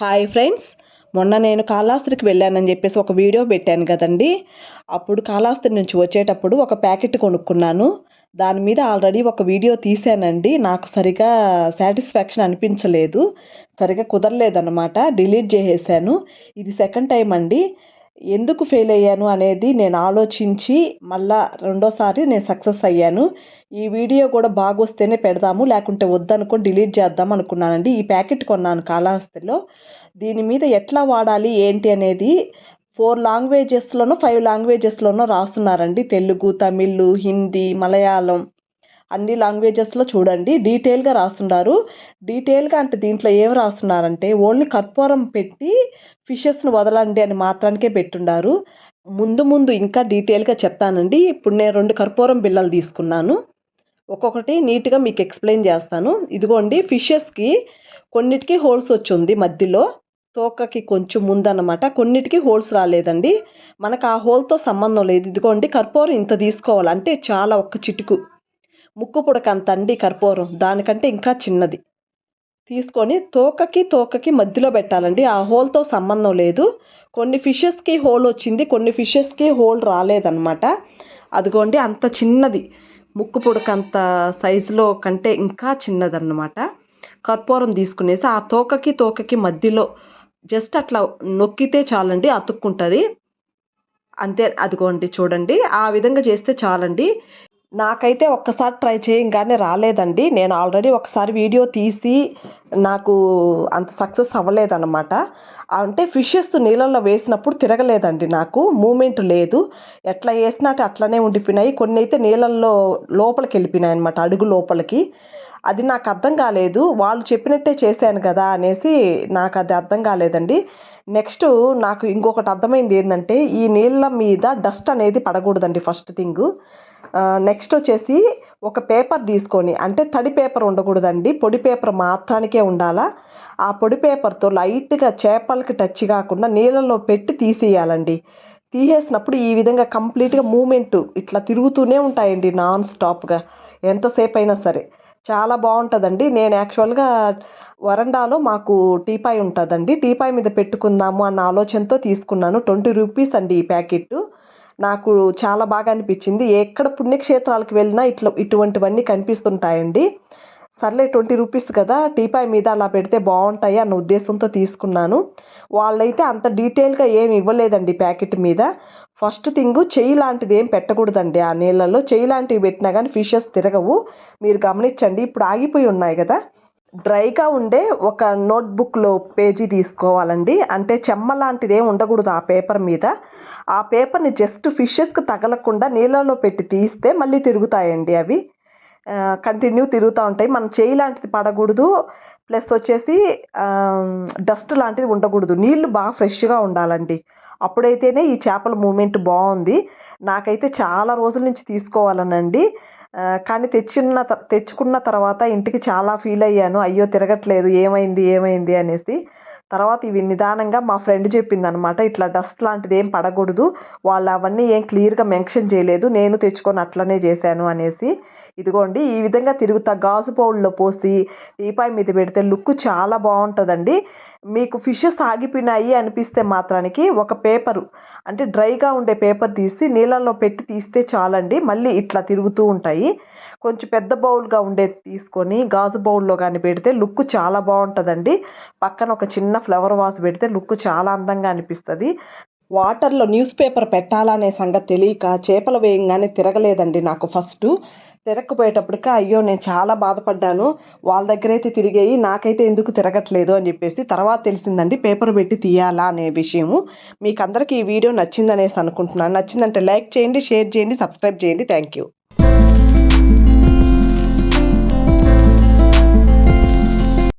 Hi friends మొన్న నేను కాళాస్త్రికి వెళ్ళానని చెప్పేసి ఒక వీడియో పెట్టాను కదండి. అప్పుడు కాళాస్త్రి నుంచి వచ్చేటప్పుడు ఒక ప్యాకెట్ కొనుక్కున్నాను. దాని మీద ఆల్రెడీ ఒక వీడియో తీసానండి నాకు సరిగా సాటిస్ఫాక్షన్ అనిపించలేదు. సరిగా కుదరలేదన్నమాట. డిలీట్ చేసేసాను. ఇది సెకండ్ టైం అండి. ఎందుకు ఫెయిల్ అయ్యాను అనేది నేను ఆలోచించి మళ్ళా రెండోసారి నేను సక్సెస్ అయ్యాను. ఈ వీడియో కూడా బాగొస్తేనే పెడదాము లేకుంటే వద్దనుకొని డిలీట్ చేద్దాం అనుకున్నానండి. ఈ ప్యాకెట్ కొన్నాను కాళహస్తిలో. దీని మీద ఎట్లా వాడాలి ఏంటి అనేది ఫోర్ లాంగ్వేజెస్లోనూ ఫైవ్ లాంగ్వేజెస్లోనూ రాస్తున్నారండి. తెలుగు తమిళ్ హిందీ మలయాళం. అన్ని లాంగ్వేజెస్లో చూడండి. డీటెయిల్గా రాస్తున్నారు. డీటెయిల్గా అంటే దీంట్లో ఏం రాస్తున్నారంటే ఓన్లీ కర్పూరం పెట్టి ఫిషెస్ను వదలండి అని మాత్రానికే పెట్టుండారు. ముందు ముందు ఇంకా డీటెయిల్గా చెప్తానండి. ఇప్పుడు నేను రెండు కర్పూరం బిళ్ళలు తీసుకున్నాను. ఒక్కొక్కటి నీట్గా మీకు ఎక్స్ప్లెయిన్ చేస్తాను. ఇదిగోండి ఫిషెస్కి కొన్నిటికి హోల్స్ వచ్చి ఉంది మధ్యలో. తోకకి కొంచెం ముందన్నమాట. కొన్నిటికి హోల్స్ రాలేదండి. మనకు ఆ హోల్తో సంబంధం లేదు. ఇదిగోండి కర్పూరం ఇంత తీసుకోవాలి. అంటే చాలా ఒక్క చిటుకు. ముక్కు పుడకంత అండి కర్పూరం దానికంటే ఇంకా చిన్నది. తీసుకొని తోకకి తోకకి మధ్యలో పెట్టాలండి. ఆ హోల్తో సంబంధం లేదు. కొన్ని ఫిషెస్కి హోల్ వచ్చింది కొన్ని ఫిషెస్కి హోల్ రాలేదన్నమాట. అదిగోండి అంత చిన్నది. ముక్కు పుడకంత సైజులో కంటే ఇంకా చిన్నదన్నమాట. కర్పూరం తీసుకునేసి ఆ తోకకి తోకకి మధ్యలో జస్ట్ అట్లా నొక్కితే చాలండి అతుక్కుంటుంది. అంతే అదిగోండి చూడండి. ఆ విధంగా చేస్తే చాలండి. నాకైతే ఒక్కసారి ట్రై చేయంగానే రాలేదండి. నేను ఆల్రెడీ ఒకసారి వీడియో తీసి నాకు అంత సక్సెస్ అవ్వలేదన్నమాట. అంటే ఫిషెస్ నీళ్ళల్లో వేసినప్పుడు తిరగలేదండి నాకు. మూమెంట్ లేదు. ఎట్లా వేసినట్టు అట్లనే ఉండిపోయినాయి. కొన్ని అయితే నీళ్ళల్లో లోపలికి వెళ్ళిపోయినాయి అనమాట అడుగు లోపలికి. అది నాకు అర్థం కాలేదు. వాళ్ళు చెప్పినట్టే చేశాను కదా అనేసి నాకు అది అర్థం కాలేదండి. నెక్స్ట్ నాకు ఇంకొకటి అర్థమైంది ఏంటంటే ఈ నీళ్ళ మీద డస్ట్ అనేది పడకూడదండి ఫస్ట్ థింగ్. నెక్స్ట్ వచ్చేసి ఒక పేపర్ తీసుకొని అంటే తడి పేపర్ ఉండకూడదండి పొడి పేపర్ మాత్రానికే ఉండాలా? ఆ పొడి పేపర్తో లైట్గా చేపలకి టచ్ కాకుండా నీళ్ళలో పెట్టి తీసేయాలండి. తీసేసినప్పుడు ఈ విధంగా కంప్లీట్గా మూమెంట్ ఇట్లా తిరుగుతూనే ఉంటాయండి నాన్ స్టాప్గా ఎంతసేపు అయినా సరే. చాలా బాగుంటుందండి. నేను యాక్చువల్గా వరండాలో మాకు టీపాయ్ ఉంటుందండి. టీపాయ్ మీద పెట్టుకుందాము అన్న ఆలోచనతో తీసుకున్నాను. ట్వంటీ రూపీస్ అండి ఈ ప్యాకెట్ నాకు చాలా బాగా అనిపించింది. ఎక్కడ పుణ్యక్షేత్రాలకు వెళ్ళినా ఇట్లా ఇటువంటివన్నీ కనిపిస్తుంటాయండి. సర్లే ట్వంటీ రూపీస్ కదా టీపాయ్ మీద అలా పెడితే బాగుంటాయి అన్న ఉద్దేశంతో తీసుకున్నాను. వాళ్ళైతే అంత డీటెయిల్గా ఏమి ఇవ్వలేదండి ప్యాకెట్ మీద. ఫస్ట్ థింగ్ చెయ్యి లాంటిది ఏం పెట్టకూడదండి ఆ నీళ్ళల్లో చెయ్యి లాంటివి పెట్టినా కానీ ఫిషెస్ తిరగవు. మీరు గమనించండి ఇప్పుడు ఆగిపోయి ఉన్నాయి కదా. డ్రైగా ఉండే ఒక నోట్బుక్లో పేజీ తీసుకోవాలండి. అంటే చెమ్మ లాంటిది ఉండకూడదు ఆ పేపర్ మీద. ఆ పేపర్ని జస్ట్ ఫిషెస్కి తగలకుండా నీళ్ళలో పెట్టి తీస్తే మళ్ళీ తిరుగుతాయండి అవి. కంటిన్యూ తిరుగుతూ ఉంటాయి. మనం చేయి లాంటిది పడకూడదు. ప్లస్ వచ్చేసి డస్ట్ లాంటిది ఉండకూడదు. నీళ్ళు బాగా ఫ్రెష్గా ఉండాలండి. అప్పుడైతేనే ఈ చేపల మూమెంట్ బాగుంది. నాకైతే చాలా రోజుల నుంచి తీసుకోవాలనండి. కానీ తెచ్చిన తెచ్చుకున్న తర్వాత ఇంటికి చాలా ఫీల్ అయ్యాను. అయ్యో తిరగట్లేదు. ఏమైంది? ఏమైంది? అనేసి. తర్వాత ఇవి నిదానంగా మా ఫ్రెండ్ చెప్పింది అనమాట ఇట్లా డస్ట్ లాంటిది ఏం పడకూడదు. వాళ్ళు అవన్నీ ఏం క్లియర్గా మెన్షన్ చేయలేదు. నేను తెచ్చుకొని అట్లనే చేశాను అనేసి. ఇదిగోండి ఈ విధంగా తిరుగుతా గాజు పౌల్లో పోసి టీపాయ్ మీద పెడితే లుక్ చాలా బాగుంటుందండి. మీకు ఫిషెస్ ఆగిపోయినాయి అనిపిస్తే మాత్రానికి ఒక పేపరు అంటే డ్రైగా ఉండే పేపర్ తీసి నీళ్ళల్లో పెట్టి తీస్తే చాలండి. మళ్ళీ ఇట్లా తిరుగుతూ ఉంటాయి. కొంచెం పెద్ద బౌల్గా ఉండేది తీసుకొని గాజు బౌల్లో కానీ పెడితే లుక్ చాలా బాగుంటుందండి. పక్కన ఒక చిన్న ఫ్లవర్ వాస్ పెడితే లుక్ చాలా అందంగా అనిపిస్తుంది. వాటర్లో న్యూస్ పేపర్ పెట్టాలనే సంగతి తెలియక చేపలు వేయంగానే తిరగలేదండి నాకు ఫస్ట్. తిరగకపోయేటప్పటికి అయ్యో నేను చాలా బాధపడ్డాను. వాళ్ళ దగ్గర అయితే తిరిగాయి నాకైతే ఎందుకు తిరగట్లేదు అని చెప్పేసి తర్వాత తెలిసిందండి పేపర్ పెట్టి తీయాలా అనే విషయము. మీకు అందరికీ ఈ వీడియో నచ్చిందనేసి అనుకుంటున్నాను. నచ్చిందంటే లైక్ చేయండి షేర్ చేయండి సబ్స్క్రైబ్ చేయండి. Thank you.